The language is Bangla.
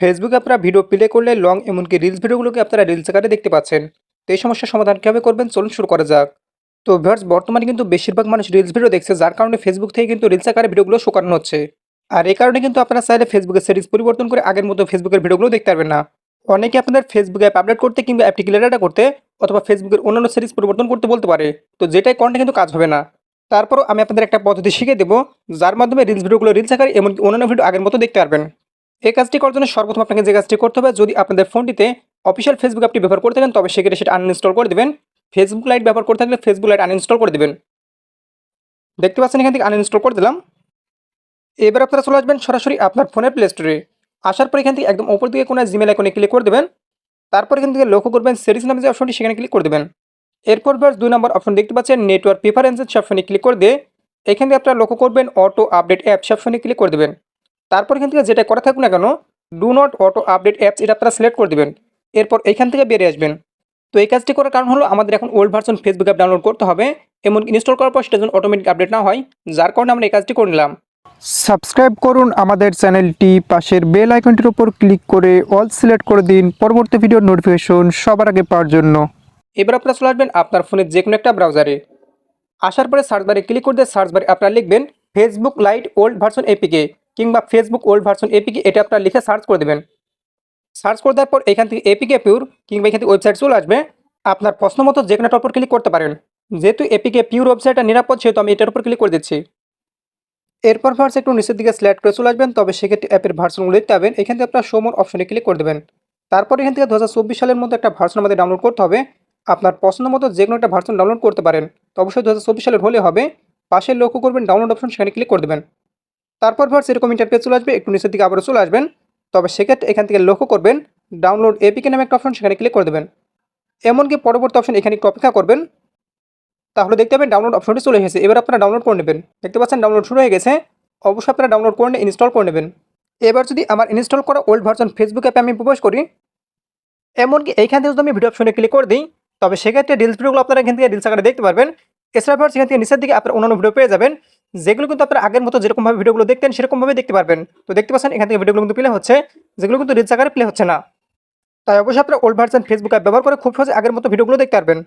ফেসবুকে আপনারা ভিডিও প্লে করলে লং এমনকি রিলস ভিডিওগুলোকে আপনারা রিলস আকারে দেখতে পাচ্ছেন। তো এই সমস্যার সমাধান কীভাবে করবেন চলুন শুরু করা যাক। তো ভিউয়ার্স বর্তমানে কিন্তু বেশিরভাগ মানুষ রিলস ভিডিও দেখছে, যার কারণে ফেসবুক থেকে কিন্তু রিলস আকারে ভিডিওগুলো শো করানো হচ্ছে। আর এই কারণে কিন্তু আপনারা চাইলে ফেসবুকের সেটিংস পরিবর্তন করে আগের মতো ফেসবুকের ভিডিওগুলো দেখতে পারবেন না। অনেকে আপনাদের ফেসবুক অ্যাপ আপডেট করতে কিংবা অ্যাপটি ক্লিয়ার করতে অথবা ফেসবুকের অন্যান্য সিরিজ পরিবর্তন করতে বলতে পারে। তো যেটাই কন্টেন্ট কিন্তু কাজ হবে না। তারপরও আমি আপনাদের একটা পদ্ধতি শিখে দেবো, যার মাধ্যমে রিলস ভিডিওগুলো রিলস আকারে এমনকি অন্যান্য ভিডিও আগের মতো দেখতে পারবেন। এই কাজটি করার জন্য সর্বপ্রথম আপনাকে যে কাজটি করতে হবে, যদি আপনাদের ফোনটিতে অফিসিয়াল ফেসবুক অ্যাপটি ব্যবহার করে থাকেন, তবে সেক্ষেত্রে সেটা আনইনস্টল করে দেবেন। ফেসবুক লাইট ব্যবহার করে থাকলে ফেসবুক লাইট আনইনস্টল করে দেবেন। দেখতে পাচ্ছেন এখান থেকে আনইনস্টল করে দিলাম। এবার আপনারা চলে আসবেন সরাসরি আপনার ফোনের প্লে স্টোরে আসার পর এখান থেকে একদম ওপর দিকে কোনো জিমেল আইকনে ক্লিক করে দেবেন। তারপর এখান থেকে লক্ষ্য করবেন সেটিংস নামে যে অপশনটি সেখানে ক্লিক করে দেবেন। এরপর ভার্স দুই নম্বর অপশন দেখতে পাচ্ছেন নেটওয়ার্ক প্রিফারেন্সেস অপশনে ক্লিক করে দিয়ে এখান থেকে আপনারা লক্ষ্য করবেন অটো আপডেট অ্যাপ অপশনে ক্লিক করে দেবেন। তারপর এখান থেকে যেটা করা থাকুক না কেন do not auto update apps এটা আপনারা সিলেক্ট করে দেবেন। এরপর এখান থেকে বেরিয়ে আসবেন। তো এই কাজটি করার কারণ হলো আমাদের এখন old version Facebook app download করতে হবে এমন ইনস্টল করার পর সেটা যেন অটোমেটিক আপডেট না হয় যার কারণে আমরা এই কাজটি করে নিলাম। সাবস্ক্রাইব করুন আমাদের চ্যানেলটি পাশের বেল আইকনটির উপর ক্লিক করে অল সিলেক্ট করে দিন পরবর্তী ভিডিওর নোটিফিকেশন সবার আগে পাওয়ার জন্য। এবার আপনারা চলে আসবেন আপনার ফোনের যে কোনো একটা ব্রাউজারে আসার পরে সার্চ বারে ক্লিক করে দিয়ে সার্চ বারে আপনারা লিখবেন Facebook lite old version APK কিংবা ফেসবুক ওল্ড ভার্সন এপিকে এটা আপনারা লিখে সার্চ করে দেবেন। সার্চ করে দেওয়ার পর এখান থেকে এপিকে পিউর কিংবা এখান থেকে ওয়েবসাইট চলে আসবে। আপনার প্রশ্ন মতো যে কোনো একটা উপর ক্লিক করতে পারেন। যেহেতু এপিকে পিউর ওয়েবসাইটটা নিরাপদ, সেহেতু আমি এটার উপর ক্লিক করে দিচ্ছি। এরপর ভার্স একটু নিচের দিকে স্ল্যাট করে চলে আসবেন, তবে সেক্ষেত্রে অ্যাপের ভার্সনগুলো দেখতে পাবেন। এখান থেকে আপনার সোমোর অপশনে ক্লিক করে দেবেন। তারপর এখান থেকে দু হাজার চব্বিশ সালের মধ্যে একটা ভার্সন আমাদের ডাউনলোড করতে হবে। আপনার পছন্দ মতো যে কোনো একটা ভার্সন ডাউনলোড করতে পারেন। তো অবশ্যই দু সালের হলে হবে। পাশে লক্ষ্য করবেন ডাউনলোড অপশন সেখানে ক্লিক করে দেবেন। তারপর ভার্স এরকম ইন্টারপেজ চলে আসবে, একটু নিচের দিকে আবারও চলে আসবেন। তবে সেক্ষেত্রে এখান থেকে লক্ষ্য করবেন ডাউনলোড এপিকে নামে একটা অপশন সেখানে ক্লিক করে দেবেন। এমনকি পরবর্তী অপশন এখানে একটু অপেক্ষা করবেন। তাহলে দেখতে পাবেন ডাউনলোড অপশনটি চলে এসেছে। এবার আপনারা ডাউনলোড করে নেবেন। দেখতে পাচ্ছেন ডাউনলোড শুরু হয়ে গেছে। অবশ্যই আপনারা ডাউনলোড করে ইনস্টল করে নেবেন। এবার যদি আমার ইনস্টল করা ওল্ড ভার্সন ফেসবুক অ্যাপে আমি প্রবেশ করি, এমনকি এইখান থেকে যদি আমি ভিডিও অপশনে ক্লিক করে দিই, তবে সেক্ষেত্রে রিলস ভিডিওগুলো আপনারা এখান থেকে রিলস আকারে দেখতে পারবেন। এছাড়া ভার্স এখান থেকে নিচের দিকে আপনার অন্যান্য ভিডিও পেয়ে যাবেন। যেগুলো কিন্তু আপনার আগের মতো যেরকমভাবে ভিডিওগুলো দেখতেন, সেরকমভাবে দেখতে পারবেন। তো দেখতে পাচ্ছেন, এখান থেকে ভিডিওগুলো কিন্তু প্লে হচ্ছে। যেগুলো কিন্তু রিলস আকারে প্লে হচ্ছে না। তাই অবশ্যই আপনারা ওল্ড ভার্সন ফেসবুক অ্যাপ ব্যবহার করে খুব সহজে আগের মতো ভিডিওগুলো দেখতে পারবেন।